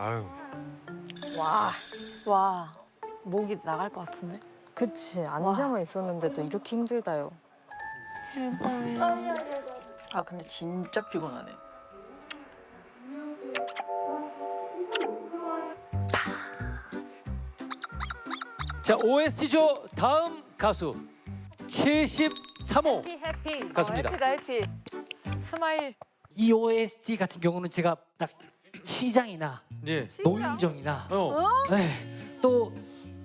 아유. 와. 와 목이 나갈 것 같은데? 그치 앉아만 있었는데도 이렇게 힘들다요. 아 근데 진짜 피곤하네. 자 OST죠. 다음 가수 73호 해피 해피. 가수입니다. 해피다 해피. 스마일. 이 OST 같은 경우는 제가 딱 시장이나 예. 노인정이나 어. 네, 또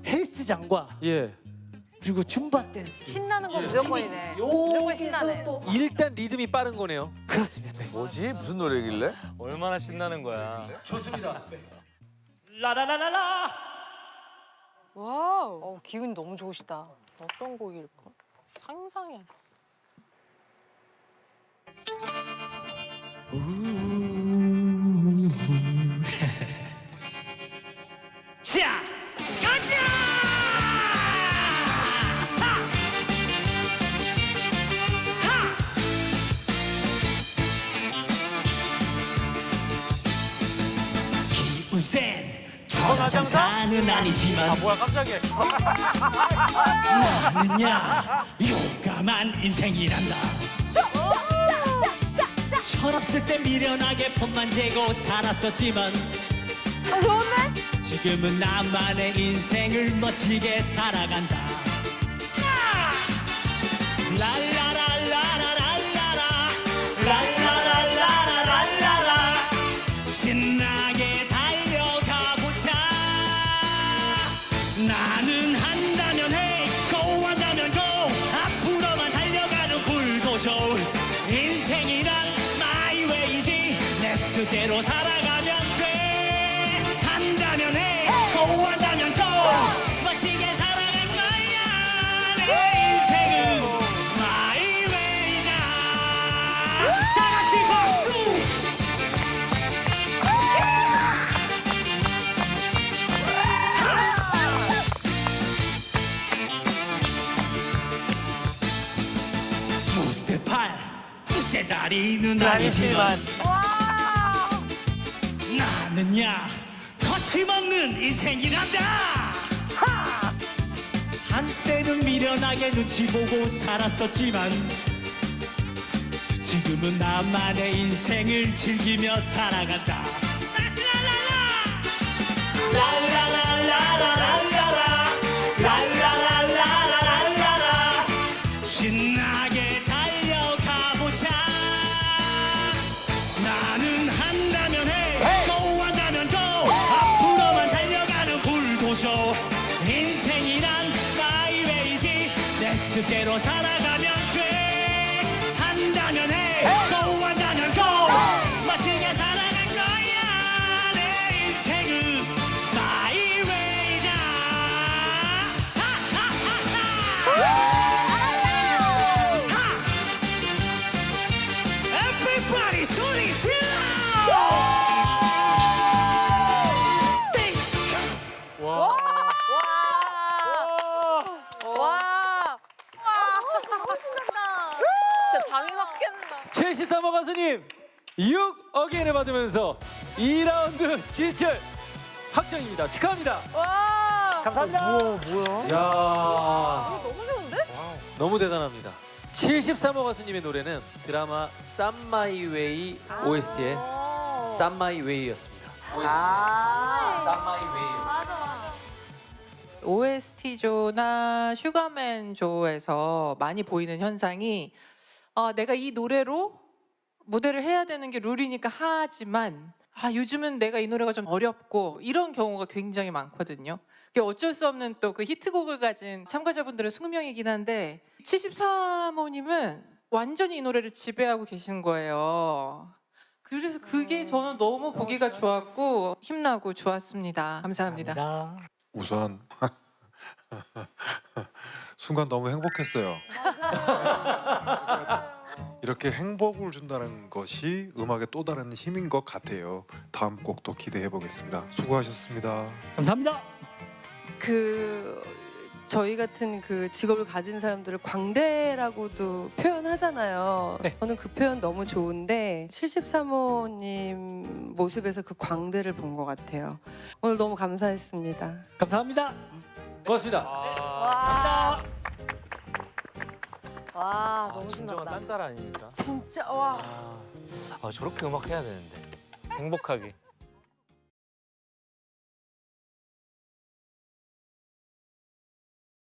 헬스장과 예. 그리고 줌바 댄스 신나는 건 무조건이네. 무조건 여기서 신나네. 또 일단 리듬이 빠른 거네요. 그렇습니다. 네. 뭐지? 무슨 노래길래? 얼마나 신나는 거야. 좋습니다. 라라라라라 와우. 어 기운이 너무 좋으시다. 어떤 곡일까? 상상이 안 돼. 자 가자! 기운 센 천하장사는 아니지만. 아 뭐야 깜짝이야. 나는야 용감한 인생이란다 철없을 때 미련하게 폰만 재고 살았었지만 어, 좋은데? 지금은 나만의 인생을 멋지게 살아간다 랄 내 뜻대로 살아가면 돼. 한다면 해. go 한다면 go 멋지게 살아갈 거야. 내 인생은 마이웨이다. 다 같이 박수. 무쇠 팔. 무쇠 다리는 아니지만 나는야 거침없는 인생이란다! 하! 한때는 미련하게 눈치 보고 살았었지만 지금은 나만의 인생을 즐기며 살아간다. 랄랄라 랄랄라랄라라 내 뜻대로 살아 13호 가수님 6 어게인을 받으면서 2라운드 진출 확정입니다. 축하합니다. 와. 감사합니다. 어, 우와, 뭐야? 야 너무 좋은데? 너무 대단합니다. 73호 가수님의 노래는 드라마 쌈마이웨이 OST의 쌈마이웨이였습니다. OST 쌈마이웨이였습니다. OST조나 슈가맨조에서 많이 보이는 현상이 아, 내가 이 노래로 무대를 해야 되는 게 룰이니까 하지만 아, 요즘은 내가 이 노래가 좀 어렵고 이런 경우가 굉장히 많거든요. 그게 어쩔 수 없는 또 그 히트곡을 가진 참가자분들의 숙명이긴 한데 73호님은 완전히 이 노래를 지배하고 계신 거예요. 그래서 그게 저는 너무 보기가 좋았고 힘나고 좋았습니다. 감사합니다. 우선 순간 너무 행복했어요. 이렇게 행복을 준다는 것이 음악의 또 다른 힘인 것 같아요. 다음 곡도 기대해 보겠습니다. 수고하셨습니다. 감사합니다. 그 저희 같은 그 직업을 가진 사람들을 광대라고도 표현하잖아요. 저는 그 표현 너무 좋은데 73호님 모습에서 그 광대를 본 것 같아요. 오늘 너무 감사했습니다. 감사합니다. 고맙습니다. 와. 와, 너무 진정한 신난다. 딴딸 아닙니까? 진짜 와. 아 저렇게 음악 해야 되는데 행복하게.